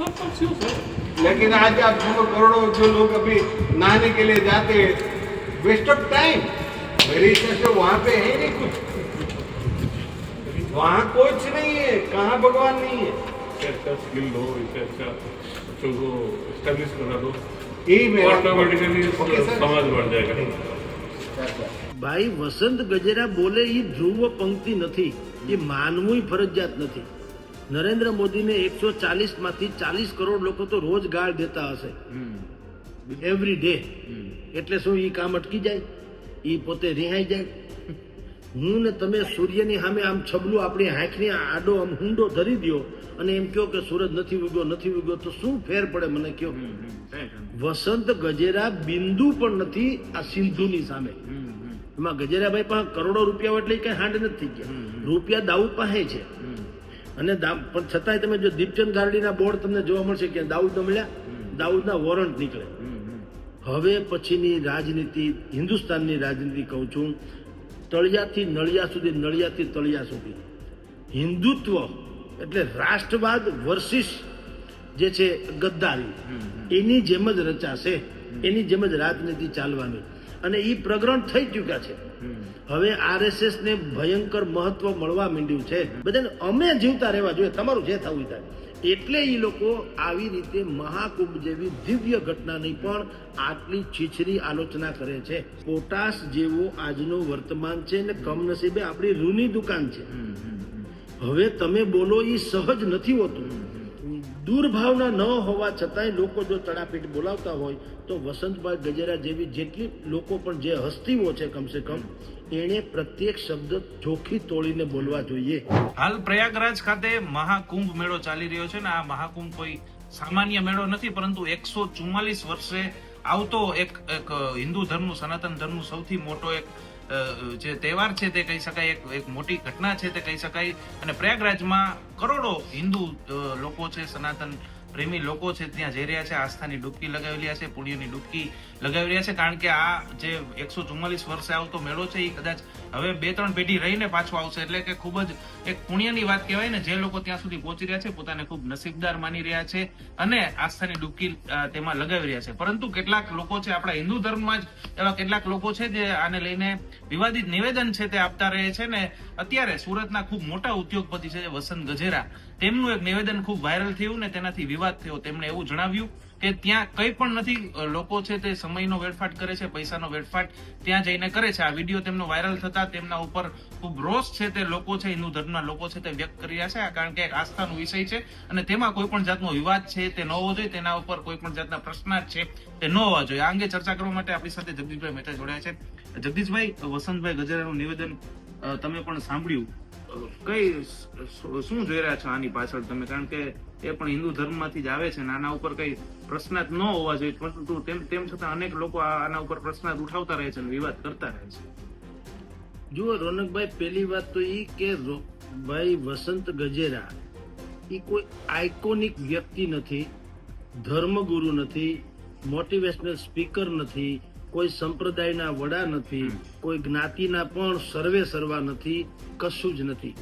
सब कंफ्यूज है लेकिन आज आप देखो करोड़ों जो लोग अभी नहाने के लिए जाते हैं वेस्ट ऑफ टाइम मेरे हिसाब से वहाँ पे है नहीं कुछ वहाँ कुछ नहीं है कहाँ भगवान नहीं है अच्छा अच्छा स्किल दो ऐसे अच्छा बच्चों को एस्टेब्लिश करा दो यही मेरा ऑटोमेटिकली ओके सर समाज बढ़ जाएगा ભાઈ વસંત ગજેરા બોલે એ ધ્રુવ પંક્તિ નથી એ માનવું ફરજિયાત નથી નરેન્દ્ર મોદીને એકસો ચાલીસમાંથી ચાલીસ કરોડ લોકો તો રોજ ગાળ દેતા હશે. એવરી ડે એટલે શું એ કામ અટકી જાય? એ પોતે રિહાઈ જાય? હું ને તમે સૂર્યની સામે આમ છબલું આપણી આંખની આડો આમ હુંડો ધરી દો અને એમ કહો કે સૂરજ નથી ઉગ્યો નથી ઉગ્યો તો શું ફેર પડે મને કયો? વસંત ગજેરા બિંદુ પણ નથી આ સિંધુની સામે. એમાં ગજેરાભાઈ પાસે કરોડો રૂપિયા એટલે કઈ હાંડ નથી ગયા. રૂપિયા દાઉદ પાસે છે. અને પણ છતાંય તમે જો દીપચંદ ગાર્ડીના બોર્ડ તમને જોવા મળશે કે દાઉદ મળ્યા દાઉદના વોરંટ નીકળે. હવે પછીની રાજનીતિ હિન્દુસ્તાનની રાજનીતિ કહું છું તળિયાથી નળિયા સુધી નળિયાથી તળિયા સુધી. હિન્દુત્વ એટલે રાષ્ટ્રવાદ વર્સિસ જે છે ગદ્દારી. એની જેમ જ રચાશે એની જેમ જ રાજનીતિ ચાલવાની. અને એ પ્રગ્રહણ થઈ ચૂક્યા છે. હવે આરએસએસ ને ભયંકર મહત્વ મળવા માંડ્યું છે. બધાને અમે જીવતા રહેવા જોઈએ તમારું જે થવું થાય. એટલે એ લોકો આવી રીતે મહાકુંભ જેવી દિવ્ય ઘટનાની પણ આટલી છીછરી આલોચના કરે છે. પોટાશ જેવો આજનો વર્તમાન છે ને કમનસીબે આપણી રૂની દુકાન છે. હવે તમે બોલો એ સહજ નથી હોતું. દુર્ભાવના ન હોવા છતાંય લોકો જો તડાપીટ બોલાવતા હોય તો વસંતભાઈ ગજેરા જેવી જેટલી લોકો પણ જે હસ્તીઓ છે કમસે કમ, એણે પ્રત્યેક શબ્દ ચોખ્ખી તોડીને બોલવા જોઈએ. હાલ પ્રયાગરાજ ખાતે મહાકુંભ મેળો ચાલી રહ્યો છે ને આ મહાકુંભ કોઈ સામાન્ય મેળો નથી, પરંતુ એકસો ચુમ્માલીસ વર્ષે આવતો એક એક હિન્દુ ધર્મનું, સનાતન ધર્મનું સૌથી મોટો એક જે તહેવાર છે તે કહી શકાય, એક એક મોટી ઘટના છે તે કહી શકાય. અને પ્રયાગરાજમાં કરોડો હિન્દુ લોકો છે, સનાતન પ્રેમી લોકો છે ત્યાં જઈ રહ્યા છે, આસ્થાની ડૂબકી લગાવી રહ્યા છે, પુણ્યની ડૂબકી લગાવી રહ્યા છે, કારણ કે આ જે એકસો ચુમ્માલીસ વર્ષે આવતો મેળો છે, એ કદાચ હવે બે ત્રણ પેઢી રહીને પાછો આવશે. એટલે કે ખૂબ જ એક પુણ્યની વાત કહેવાય ને, જે લોકો ત્યાં સુધી પહોંચી રહ્યા છે, પોતાને ખૂબ નસીબદાર માની રહ્યા છે અને આસ્થાની ડૂબકી તેમાં લગાવી રહ્યા છે. પરંતુ કેટલાક લોકો છે, આપણા હિન્દુ ધર્મમાં જ એવા કેટલાક લોકો છે, જે આને લઈને વિવાદિત નિવેદન છે તે આપતા રહે છે ને અત્યારે સુરતના ખૂબ મોટા ઉદ્યોગપતિ છે, વસંત ગજેરા. તેમનું એક નિવેદન ખૂબ વાયરલ થયું ને તેનાથી વિવાદ થયો. તેમણે એવું જણાવ્યું કે ત્યાં કંઈ પણ નથી લોકો છે તે સમયનો વેડફાટ કરે છે, પૈસાનો વેડફાટ ત્યાં જઈને કરે છે. આ વીડિયો તેમનો વાયરલ થતા તેમના ઉપર ખૂબ રોષ છે તે લોકો છે, હિન્દુ ધર્મના લોકો છે તે વ્યક્ત કરી રહ્યા છે. કારણ કે એક આસ્થાનો વિષય છે અને તેમાં કોઈ પણ જાતનો વિવાદ છે તે ન હોવો જોઈએ. તેના ઉપર કોઈ પણ જાતના પ્રશ્નાર્થ છે તે ન હોવા જોઈએ. આ અંગે ચર્ચા કરવા માટે આપણી સાથે જગદીશભાઈ મહેતા જોડાયા છે. જગદીશભાઈ, વસંતભાઈ ગજેરાનું નિવેદન તમે પણ સાંભળ્યું. કઈ શું જોઈ રહ્યા છો આની પાછળ તમે? કારણ કે એ પણ હિન્દુ ધર્મમાંથી જ આવે છે ને આના ઉપર કઈ પ્રશ્નાર્થ ન હોવા જોઈએ, પરંતુ તેમ તેમ છતાં અનેક લોકો આના ઉપર પ્રશ્નાર્થ ઉઠાવતા રહે છે અને વિવાદ કરતા રહે છે. જુઓ, રોનકભાઈ, પહેલી વાત તો એ કે ભાઈ વસંત ગજેરા એ કોઈ આઇકોનિક વ્યક્તિ નથી, ધર્મગુરુ નથી મોટિવેશનલ સ્પીકર નથી કોઈ સંપ્રદાયના વડા નથી કોઈ જ્ઞાતિના પણ સર્વે સર્વા નથી કશું જ નથી.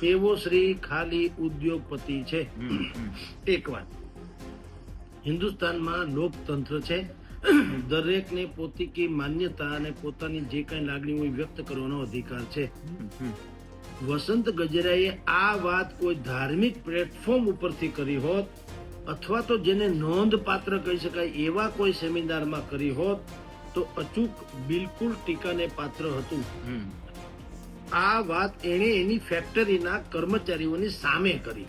તેવો શ્રી ખાલી ઉદ્યોગપતિ છે. એક વાત. હિન્દુસ્તાનમાં લોકતંત્ર છે. દરેકને પોતાની માન્યતા અને પોતાની જે કઈ લાગણી હોય વ્યક્ત કરવાનો અધિકાર છે. વસંત ગજરાએ આ વાત કોઈ ધાર્મિક પ્લેટફોર્મ ઉપરથી કરી હોત અથવા તો જેને નોંધપાત્ર કહી શકાય એવા કોઈ સેમિનારમાં કરી હોત તો અચૂક બિલકુલ ટીકાને પાત્ર હતું. આ વાત એણે એની ફેક્ટરીના કર્મચારીઓની સામે કરી.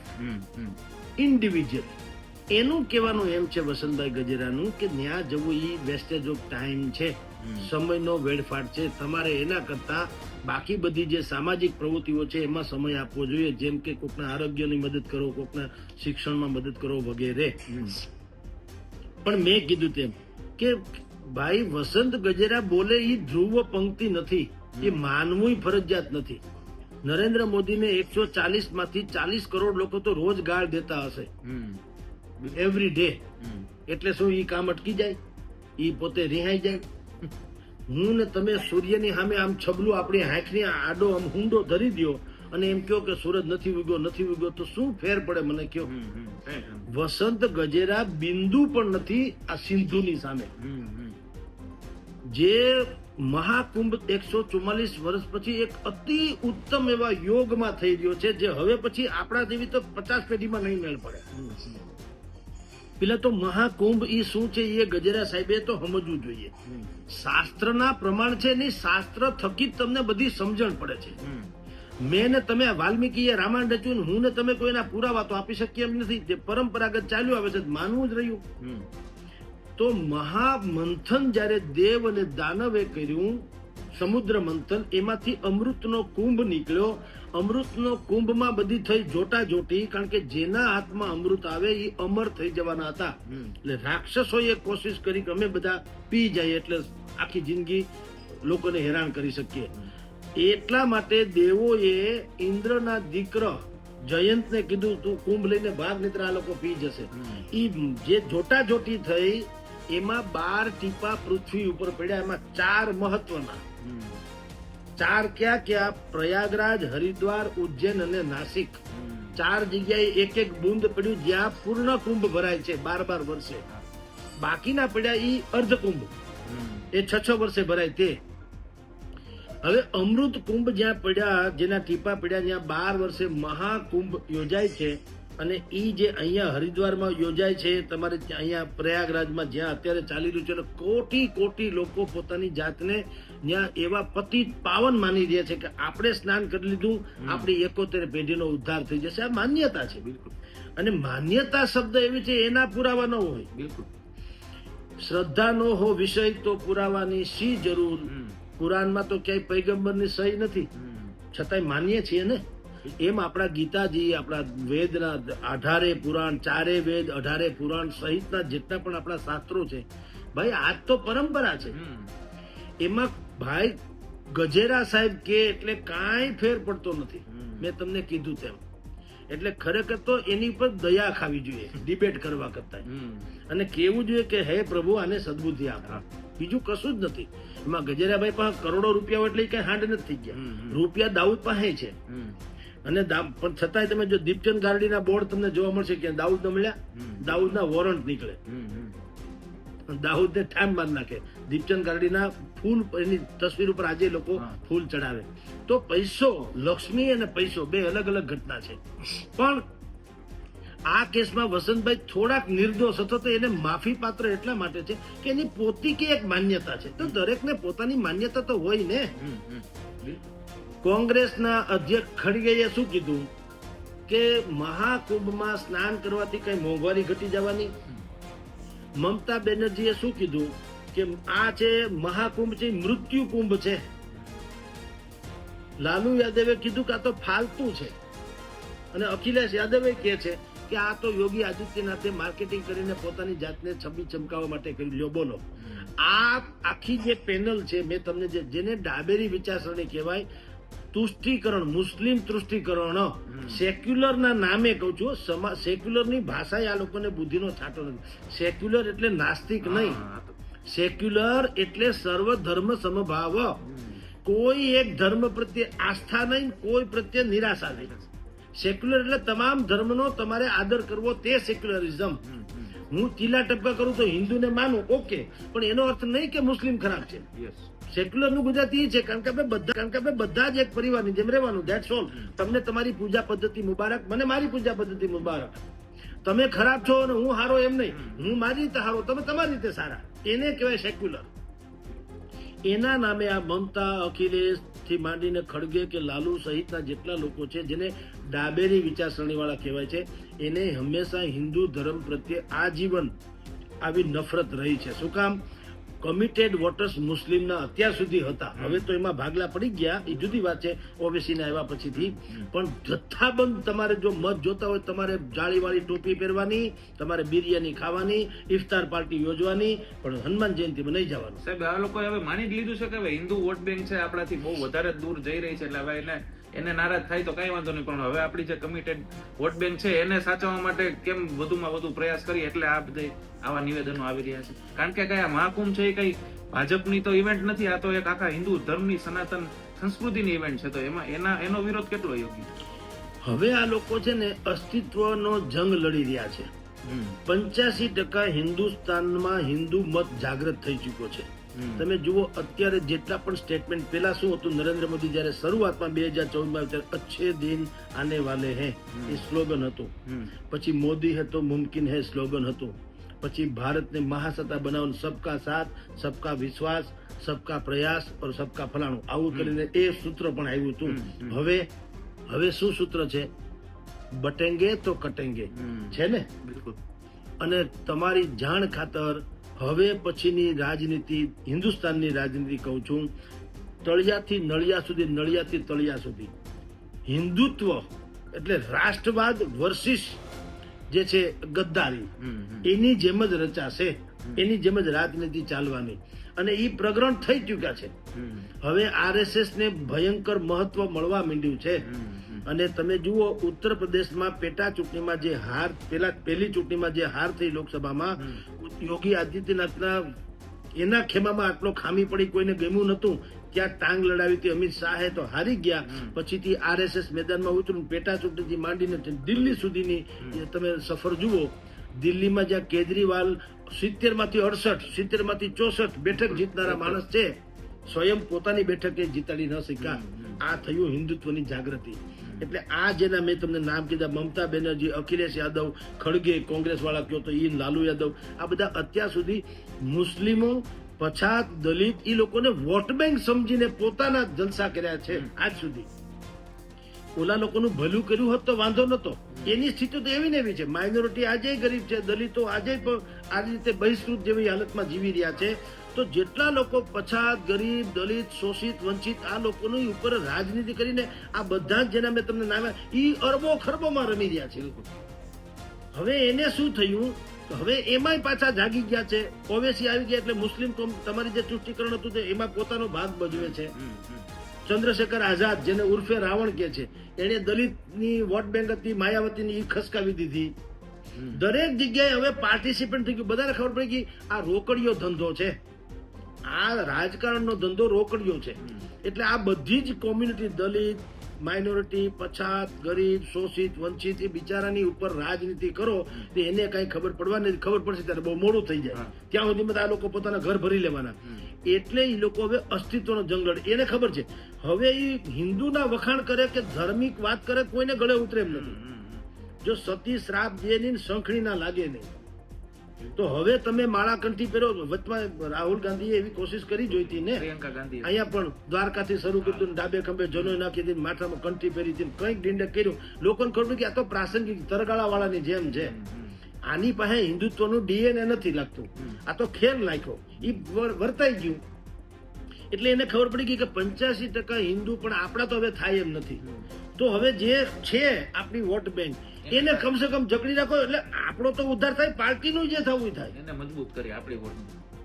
ઇન્ડિવિજ્યુઅલ એનું કહેવાનું એમ છે વસંતભાઈ ગજેરાનું કે ત્યાં જવું એ વેસ્ટેજ ઓફ ટાઈમ છે. સમયનો વેડફાટ છે. તમારે એના કરતા બાકી બધી જે સામાજિક પ્રવૃત્તિઓ છે એમાં સમય આપવો જોઈએ. જેમ કે કોકના આરોગ્યની મદદ કરો કોકના શિક્ષણમાં મદદ કરો વગેરે. પણ મેં કીધું તેમ કે ભાઈ વસંત ગજેરા બોલે એ ધ્રુવ પંક્તિ નથી. એ માનવું ફરજિયાત નથી. નરેન્દ્ર મોદીને એકસો ચાલીસમાંથી ચાલીસ કરોડ લોકો તો રોજ ગાળ દેતા હશે. એવરી ડે એટલે શું એ કામ અટકી જાય? એ પોતે રિહાઈ જાય? હું ને તમે સૂર્યની સામે આમ છબલું આપણી આંખની આડો આમ હુંડો ધરી દો અને એમ કહો કે સૂરજ નથી ઉગ્યો નથી ઉગ્યો તો શું ફેર પડે મને હમ, વસંત ગજેરા બિંદુ પણ નથી આ સિંધુની સામે. જે મહાકુંભ એકસો ચુમ્માલીસ વર્ષ પછી એક અતિ ઉત્તમ એવા યોગમાં થઈ રહ્યો છે જે હવે પછી આપણા જેવી તો પચાસ પેઢીમાં નહીં મેળ પડે. પેલા તો મહાકુંભ ઈ શું છે એ ગજેરા સાહેબે તો સમજવું જોઈએ. શાસ્ત્રના પ્રમાણ છે નહીં શાસ્ત્ર થકી જ તમને બધી સમજણ પડે છે. મેં ને તમે વાલ્મીકીએ રામાયણ રચ્યું હું ને તમે કોઈના પુરાવા તો આપી શકીએ એમ નથી. જે પરંપરાગત ચાલ્યું આવે છે માનવું જ રહ્યું. તો મહામંથન જ્યારે દેવ અને દાનવે કર્યું સમુદ્ર મંથન એમાંથી અમૃતનો કુંભ નીકળ્યો અમૃતનો કુંભમાં બધી થઈ જોટા જોટી કારણ કે જેના હાથમાં અમૃત આવે એ અમર થઈ જવાના હતા. એટલે રાક્ષસોએ કોશિશ કરી કે અમે બધા પી જાય એટલે આખી જિંદગી લોકોને હેરાન કરી શકીએ. એટલા માટે દેવોએ ઇન્દ્રના દીકરો જયંતને કીધું તું કુંભ લઈને ભાગ નીત્ર આ લોકો પી જશે. એ જે જોટા જોટી થઈ એમાં બાર ટીપા પૃથ્વી ઉપર પડ્યા એમાં ચાર મહત્વના. ચાર ક્યાં ક્યાં? પ્રયાગરાજ, હરિદ્વાર, ઉજ્જૈન અને નાસિક. ચાર જગ્યાએ એક એક બુંદ પડ્યું જ્યાં પૂર્ણ કુંભ ભરાય છે, બાર બાર વર્ષે. બાકીના પડ્યા ઈ અર્ધ કુંભ એ છ છ વર્ષે ભરાય તે. હવે અમૃત કુંભ જ્યાં પડ્યા, જેના ટીપા પડ્યા જ્યાં બાર વર્ષે મહાકુંભ યોજાય છે. અને એ જે અહીંયા હરિદ્વારમાં યોજાય છે તમારે ત્યાં અહીંયા પ્રયાગરાજમાં જ્યાં અત્યારે ચાલી રહ્યું છે અને કોટી કોટી લોકો પોતાની જાતને ત્યાં એવા પતિ પાવન માની રહ્યા છે કે આપણે સ્નાન કરી લીધું આપણી એકોતેર પેઢીનો ઉદ્ધાર થઈ જશે. આ માન્યતા છે બિલકુલ. અને માન્યતા શબ્દ એવી છે એના પુરાવા ન હોય. બિલકુલ. શ્રદ્ધાનો હો વિષય તો પુરાવાની શી જરૂર? પુરાણમાં તો ક્યાંય પૈગંબરની સહી નથી. છતાંય માનીએ છીએ ને. એમ આપણા ગીતાજી આપણા વેદના અઢારે પુરાણ ચારે વેદ અઢારે પુરાણ સહિતના જેટલા પણ આપણા શાસ્ત્રો છે ભાઈ આજ તો પરંપરા છે. એમાં ભાઈ ગજેરા સાહેબ કે એટલે કાંઈ ફેર પડતો નથી. મેં તમને કીધું તેમ. એટલે ખરેખર તો એની પર દયા ખાવી જોઈએ ડિબેટ કરવા કરતા. અને કેવું જોઈએ કે હે પ્રભુ આને સદબુદ્ધિ આપો. બીજું કશું જ નથી. એમાં ગજેરાભાઈ પાસે કરોડો રૂપિયા એટલે કઈ હાંડ નથી થઈ ગયા. રૂપિયા દાઉદ પાસે છે. અને પણ છતાંય તમે જો દીપચંદ ગારડીના બોર્ડ તમને જોવા મળશે કે દાઉદ મળ્યા દાઉદના વોરંટ નીકળે. દાઉદને ઠામ બાંધ નાખે. દીપચંદ ગારડીના ફૂલ એની તસવીર ઉપર આજે લોકો ફૂલ ચડાવે. તો પૈસો લક્ષ્મી અને પૈસો બે અલગ અલગ ઘટના છે. પણ આ કેસમાં વસંતભાઈ થોડાક નિર્દોષ હતો તો એને માફી પાત્ર એટલા માટે છે કે એની પોતીકી એક માન્યતા છે. તો દરેકને પોતાની માન્યતા તો હોય ને. કોંગ્રેસના અધ્યક્ષ ખડગેએ શું કીધું? કે મહાકુંભમાં સ્નાન કરવાથી કઈ મોંઘવારી ઘટી જવાની? મમતા બેનર્જીએ શું કીધું? કે આ છે મહાકુંભ છે મૃત્યુ કુંભ છે. લાલુ યાદવે કીધું કે આ તો ફાલતુ છે. અને અખિલેશ યાદવે કહે છે કે આ તો યોગી આદિત્યનાથે માર્કેટિંગ કરીને પોતાની જાતને છબી ચમકાવવા માટે કર્યું. લ્યો, બોલો. આ આખી જે પેનલ છે, મેં તમને જેને ડાબેરી વિચારસરણી કહેવાય તુષ્ટિકરણ મુસ્લિમ તુષ્ટિકરણ સેક્યુલર ના નામે કહું છું સમા સેક્યુલરની ભાષા આ લોકોને બુદ્ધિનો છાંટો નથી. સેક્યુલર એટલે નાસ્તિક નહીં. સેક્યુલર એટલે સર્વ ધર્મ સમભાવ કોઈ એક ધર્મ પ્રત્યે આસ્થા નહીં કોઈ પ્રત્યે નિરાશા નહીં. સેક્યુલર એટલે તમામ ધર્મનો તમારે આદર કરવો તે સેક્યુલરિઝમ. હું ચીલા ટપકા કરું તો હિન્દુને માનું ઓકે. પણ એનો અર્થ નહીં કે મુસ્લિમ ખરાબ છે. Yes. સેક્યુલરનું ગુજરાતી છે, કારણ કે આપણે બધા કારણ કે આપણે બધા જ એક પરિવારની જેમ રહેવાનું ધેટ્સ ઓલ તમને તમારી પૂજા પદ્ધતિ મુબારક, મને મારી પૂજા પદ્ધતિ મુબારક. તમે ખરાબ છો અને હું હારો એમ નહીં. હું મારી રીતે હારો, તમે તમારી રીતે સારા. એને કહેવાય સેક્યુલર એના નામે આ મમતા અખિલેશથી માંડીને ખડગે કે લાલુ સહિતના જેટલા લોકો છે, જેને ડાબેરી વિચારસરણી વાળા કહેવાય છે, એને હંમેશા હિન્દુ ધર્મ પ્રત્યે આજીવન આવી નફરત રહી છે. શું કામ? કમિટેડ વોટર્સ મુસ્લિમના અત્યાર સુધી હતા. હવે તો એમાં ભાગલા પડી ગયા. એ જુદી વાત છે. ઓબીસીના આવ્યા પછીથી. પણ જથ્થાબંધ તમારે જો મત જોતા હોય તમારે જાળીવાળી ટોપી પહેરવાની તમારે બિરયાની ખાવાની ઇફતાર પાર્ટી યોજવાની પણ હનુમાન જયંતિમાં નહીં જવાનું. સાહેબ આ લોકોએ હવે માની જ લીધું છે કે હવે હિન્દુ વોટ બેંક છે આપણાથી બહુ વધારે દૂર જઈ રહી છે એટલે હવે એને એને નારાજ થાય તો કઈ વાંધો નહીં પણ હવે આપણી જે કમિટેડ વોટ બેંક છે એને સાચવવા માટે કેમ વધુમાં વધુ પ્રયાસ કરીએ? એટલે આ બધે આવા નિવેદનો આવી રહ્યા છે. કારણ કે કયા મહાકુંભ છે એ કઈ ભાજપની તો ઇવેન્ટ નથી આ તો એક આખા હિન્દુ ધર્મની સનાતન સંસ્કૃતિની ઇવેન્ટ છે. તો એમાં એના એનો વિરોધ કેટલો યોગ્ય? હવે આ લોકો છે ને અસ્તિત્વનો જંગ લડી રહ્યા છે. પંચ્યાસી ટકા હિન્દુસ્તાનમાં હિન્દુ મત જાગૃત થઈ ચુક્યો છે. તમે જુઓ અત્યારે જેટલા પણ સ્ટેટમેન્ટ પેલા શું હતું? નરેન્દ્ર મોદી જયારે શરૂઆતમાં બે હજાર ચૌદમાં ત્યારે અચ્છે દિન આને વાલે હે એ સ્લોગન હતું. પછી મોદી હે તો મુમકિન હે સ્લોગન હતું. પછી ભારતને મહાસત્તા બનાવવાનું સબકા સાથ સબકા વિશ્વાસ સબકા પ્રયાસ પર સબકા ફલાણું. આવું કરીને એ સૂત્ર પણ આવ્યું હતું. હવે હવે શું સૂત્ર છે? બટેંગે તો કટેંગે. છે ને? બિલકુલ. અને તમારી જાણ ખાતર હવે પછીની રાજનીતિ હિન્દુસ્તાનની રાજનીતિ કહું છું તળિયાથી નળિયા સુધી નળિયાથી તળિયા સુધી. હિન્દુત્વ એટલે રાષ્ટ્રવાદ વર્સિસ જે છે ગદ્દારી. એની જેમ જ રચાશે એની જેમ જ રાજનીતિ ચાલવાની. અને એ પ્રગ્રહણ થઈ ચુક્યા છે. હવે આરએસએસ ને ભયંકર મહત્વ મળવા માંડ્યું છે. અને તમે જુઓ ઉત્તર પ્રદેશમાં પેટા ચૂંટણીમાં જે હાર પેલા પહેલી ચૂંટણીમાં જે હાર થઈ લોકસભામાં યોગી આદિત્યનાથના એના ખેમામાં આટલો ખામી પડી કોઈને ગમ્યું નતું ત્યાં ટાંગ લડાવી હતી અમિત શાહે તો હારી ગયા. પછીથી આરએસએસ મેદાનમાં ઉતરું પેટા ચૂંટણીથી માંડીને દિલ્હી સુધીની તમે સફર જુઓ દિલ્હીમાં જ્યાં કેજરીવાલ સિત્તેરમાંથી અડસઠ સિત્તેરમાંથી ચોસઠ બેઠક જીતનારા માણસ છે સ્વયં પોતાની બેઠકે જીતાડી ન શક્યા. આ થયું હિન્દુત્વની જાગૃતિ. એટલે આ જેના મેં તમને નામ કીધા મમતા બેનર્જી અખિલેશ યાદવ ખડગે કોંગ્રેસ વાળા કયો તો ઈ લાલુ યાદવ. આ બધા અત્યાર સુધી મુસ્લિમો પછાત દલિત એ લોકોને વોટ બેંક સમજીને પોતાના જલસા કર્યા છે આજ સુધી. ઓલા લોકોનું ભલું કર્યું હોત તો વાંધો નતો એની સ્થિતિ તો એવી ને એવી છે. માઇનોરિટી આજે ગરીબ છે દલિતો આજે પણ આ રીતે બહિષ્કૃત જેવી હાલતમાં જીવી રહ્યા છે. તો જેટલા લોકો પછાત ગરીબ દલિત શોષિત વંચિત આ લોકોની ઉપર રાજનીતિ કરીને આ બધા જ જેના મેં તમને નામ એ અરબો ખરબોમાં રમી રહ્યા છે હવે એને શું થયું? તો હવે એમાંય પાછા જાગી ગયા છે. ઓવેસી આવી ગયા એટલે મુસ્લિમ કોમ- તમારી જે તુષ્ટિકરણ હતું તે એમાં પોતાનો ભાગ ભજવે છે. ચંદ્રશેખર આઝાદ જેને ઉર્ફે રાવણ કે છે એને દલિતની વોટ બેંક હતી માયાવતીની એ ખસકાવી દીધી. દરેક જગ્યાએ હવે પાર્ટિસિપન્ટ થઈ ગયું. બધાને ખબર પડી ગઈ આ રોકડીયો ધંધો છે. આ રાજકારણનો ધંધો રોકડ્યો છે. એટલે આ બધી જ કોમ્યુનિટી દલિત માઇનોરિટી પછાત ગરીબ શોષિત વંચિત એ બિચારાની ઉપર રાજનીતિ કરો તો એને કઈ ખબર પડવાની. ખબર પડશે ત્યારે બહુ મોડું થઈ જાય. ત્યાં સુધીમાં આ લોકો પોતાના ઘર ભરી લેવાના. એટલે એ લોકો હવે અસ્તિત્વનો જંગ લડે એને ખબર છે. હવે એ હિન્દુના વખાણ કરે કે ધાર્મિક વાત કરે કોઈને ગળે ઉતરે એમ નથી. જો સતી શ્રાપ દે નહીં ને ના લાગે નહીં. તો હવે તમે માળા કંઠી પહેરો. વચમાં રાહુલ ગાંધીએ એવી કોશિશ કરી જોઈતી ને. પ્રિયંકા ગાંધી અહીંયા પણ દ્વારકાથી શરૂ કર્યું ડાબે ખંભે જનો નાખી દીધી માથામાં કંઠી પહેરી હતી કંઈક ડીંડક કર્યું. લોકોને ખબર કે આ તો પ્રાસંગિક તરગાળાવાળાની જેમ છે. આની પાસે હિન્દુત્વનું ડીએનએ નથી લાગતું. આ તો ખેલ નાખ્યો. એ વર્તાઈ ગયું. એટલે એને ખબર પડી ગઈ કે પંચ્યાસી ટકા હિન્દુ પણ આપણા તો હવે થાય એમ નથી. તો હવે જે છે આપણી વોટ બેંક એને કમસે કમ જકડી રાખો એટલે આપણો તો ઉદ્ધાર થાય પાર્ટીનું જે થવું થાય. એને મજબૂત કરી આપણી વોટ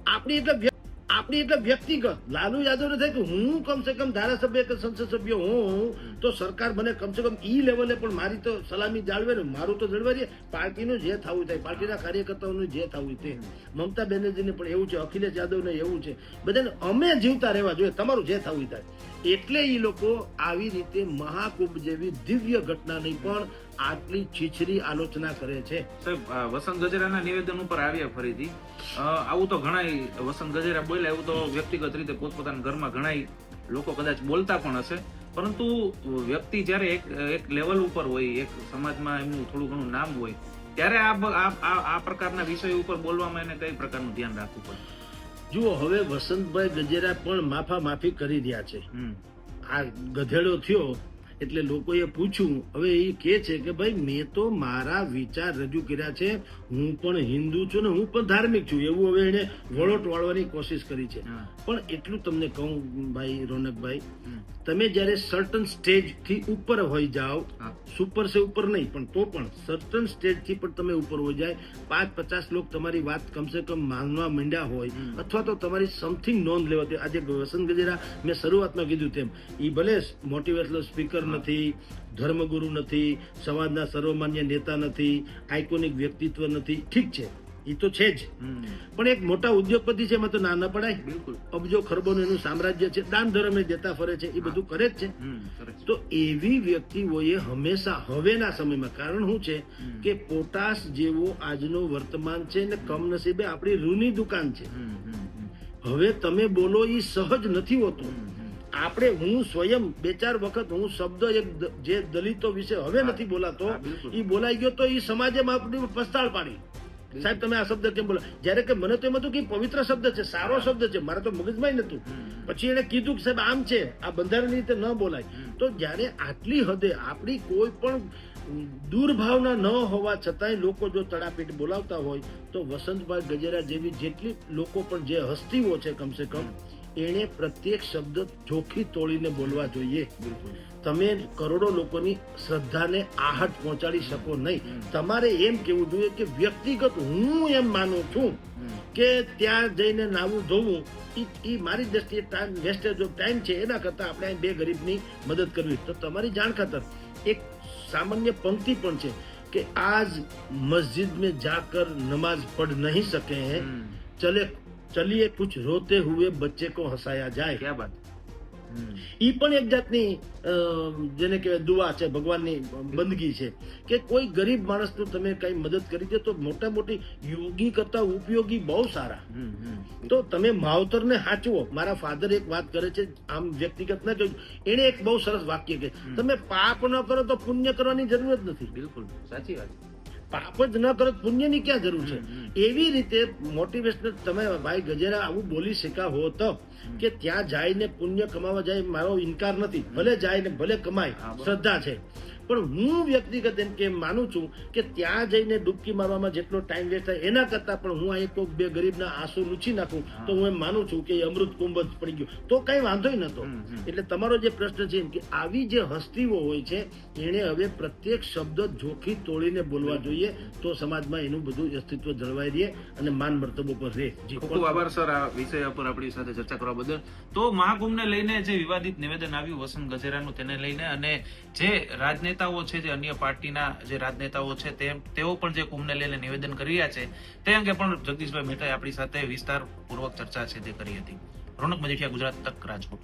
આપણી એટલે આપણી એટલે વ્યક્તિગત. લાલુ યાદવ થાય કે હું કમસે કમ ધારાસભ્ય કે સંસદ સભ્ય હું તો સરકાર મને કમસે કમ ઈ લેવલે પણ મારી તો સલામી જાળવે ને મારું તો જળવાય રહે. પાર્ટીનું જે થવું થાય. પાર્ટીના કાર્યકર્તાઓનું જે થવું તે મમતા બેનર્જીને પણ એવું છે અખિલેશ યાદવને એવું છે. બધાને અમે જીવતા રહેવા જોઈએ તમારું જે થવું થાય. એટલે એ લોકો આવી રીતે મહાકુંભ જેવી દિવ્ય ઘટનાની પણ આટલી છીછરી આલોચના કરે છે. વસંત ગજેરાના નિવેદન ઉપર આવ્યા ફરીથી. આવું તો ઘણાય વસંત ગજેરા બોલ્યા, એવું તો વ્યક્તિગત રીતે પોતપોતાના ઘરમાં ઘણાય લોકો કદાચ બોલતા પણ હશે. પરંતુ વ્યક્તિ જ્યારે એક એક લેવલ ઉપર હોય, એક સમાજમાં એમનું થોડું ઘણું નામ હોય, ત્યારે આ- આ પ્રકારના વિષય ઉપર બોલવામાં એને કઈ પ્રકારનું ધ્યાન રાખવું પડે? જુઓ હવે વસંતભાઈ ગજેરા પણ માફા માફી કરી રહ્યા છે. આ ગધેડો થયો એટલે લોકોએ પૂછ્યું હવે એ કે છે કે ભાઈ મેં તો મારા વિચાર રજૂ કર્યા છે. હું પણ હિન્દુ છું ને હું પણ ધાર્મિક છું. એવું હવે એને વળોટ વાળવાની કોશિશ કરી છે. પણ એટલું તમને કહું ભાઈ રોનકભાઈ. તમે જ્યારે સર્ટન સ્ટેજથી ઉપર હોઈ જાઓ સુપર સે ઉપર નહીં પણ તો પણ સર્ટન સ્ટેજથી પણ તમે ઉપર હોય જાય. પાંચ પચાસ લોકો તમારી વાત કમસે કમ માનવા માંડ્યા હોય અથવા તો તમારી સમથિંગ નોંધ લેવા. આજે વસંત ગજેરા મેં શરૂઆતમાં કીધું તેમ એ ભલે મોટિવેશનલ સ્પીકર નથી ધર્મગુરુ નથી સમાજના સર્વમાન્ય નેતા નથી આઇકોનિક વ્યક્તિત્વ નથી. ઠીક છે એ તો છે જ. પણ એક મોટા ઉદ્યોગપતિ છે એમાં તો ના ના પડાય. બિલકુલ. અબજો ખરબોનું એનું સામ્રાજ્ય છે દાન ધર્મે દેતા ફરે છે એ બધું કરે જ છે. તો એવી વ્યક્તિઓએ હંમેશા હવેના સમયમાં કારણ શું છે કે પોટાશ જેવો આજનો વર્તમાન છે ને કમનસીબે આપણી રૂની દુકાન છે. હવે તમે બોલો એ સહજ નથી હોતું. આપણે હું સ્વયં બે ચાર વખત હું શબ્દ એક જે દલિતો વિશે હવે નથી બોલાતો એ બોલાઈ ગયો તો એ સમાજે આપણી પસ્તાળ પાડી. સાહેબ તમે આ શબ્દ કેમ બોલા? જ્યારે કે મને તો એમ હતું કે પવિત્ર શબ્દ છે સારો શબ્દ છે મારા તો મગજમાં નતું પછી એને કીધું કે સાહેબ આમ છે આ બંધારણની રીતે ન બોલાય. તો જ્યારે આટલી હદે આપણી કોઈ પણ દુર્ભાવના ન હોવા છતાંય લોકો જો તડાપીટ બોલાવતા હોય તો વસંતભાઈ ગજેરા જેવી જેટલી લોકો પણ જે હસ્તીઓ છે કમસે કમ એણે પ્રત્યેક શબ્દ જોખી તોડીને બોલવા જોઈએ. તમે કરોડો લોકોની શ્રદ્ધાને આહટ પહોંચાડી શકો નહીં. તમારે એમ કેવું જોઈએ કે વ્યક્તિગત હું એમ માનું છું કે ત્યાં જઈને નાવું ધોવું એ મારી દ્રષ્ટિએ ટાઈમ વેસ્ટેજ ઓફ ટાઈમ છે એના કરતાં આપણે બે ગરીબની મદદ કરવી. તો તમારી જાણ ખાતર એક સામાન્ય પંક્તિ પણ છે કે આજ મસ્જિદ મેં જાકર નમાઝ પઢ નહીં શકે. હે ચલે ચલીએ કુછ રોતે હુએ બચ્ચે કો હસાયા જાય ક્યાં બાત ઈ પણ એક જાતની જેને કહેવાય દુઆ છે ભગવાનની બંદગી છે કે કોઈ ગરીબ માણસનું તમે કઈ મદદ કરી દે તો મોટા મોટી યોગી કરતા ઉપયોગી બહુ સારા તો તમે માવતરને હાચવો। મારા ફાધર એક વાત કરે છે આમ વ્યક્તિગત ના કહ્યું એને એક બહુ સરસ વાક્ય કહે તમે પાપ ન કરો તો પુણ્ય કરવાની જરૂરત નથી. બિલકુલ સાચી વાત પાપ જ ન કરો પુણ્યની ક્યાં જરૂર છે? એવી રીતે મોટિવેશનલ તમે ભાઈ ગજેરા આવું બોલી શકા હો તો કે ત્યાં જઈને પુણ્ય કમાવા જાય મારો ઇનકાર નથી. ભલે જાય ને ભલે કમાય શ્રદ્ધા છે. પણ હું વ્યક્તિગત એમ કે માનું છું કે ત્યાં જઈને ડૂબકી મારવામાં જેટલો ટાઈમ વેસ્ટ થાય એના કરતા પણ હું અહીં કોઈ બે ગરીબના આંસુ લૂછી નાખું તો હું એમ માનું છું કે એ અમૃત કુંભ જ પડી ગયું. તો કઈ વાંધો હમ. એટલે તમારો જે પ્રશ્ન છે એમ કે આવી જે હસ્તીઓ હોય છે એને હવે પ્રત્યેક શબ્દ જોખી તોડીને બોલવા જોઈએ તો સમાજમાં એનું બધું અસ્તિત્વ જળવાઈ રહે અને માન મર્તબો પર રહે. ખૂબ ખૂબ આભાર સર આ વિષય પર આપણી સાથે ચર્ચા કરવા બદલ. તો મહાકુંભને લઈને જે વિવાદિત નિવેદન આવ્યું વસંત ગજેરાનું તેને લઈને અને જે રાજનેતાઓ છે, જે અન્ય પાર્ટીના જે રાજનેતાઓ છે તે તેઓ પણ જે કુંભને લઈને નિવેદન કરી રહ્યા છે, તે અંગે પણ જગદીશભાઈ મહેતાએ આપણી સાથે વિસ્તારપૂર્વક ચર્ચા છે, તે કરી હતી. રોનક મજીઠિયા, ગુજરાત તક રાજકોટ.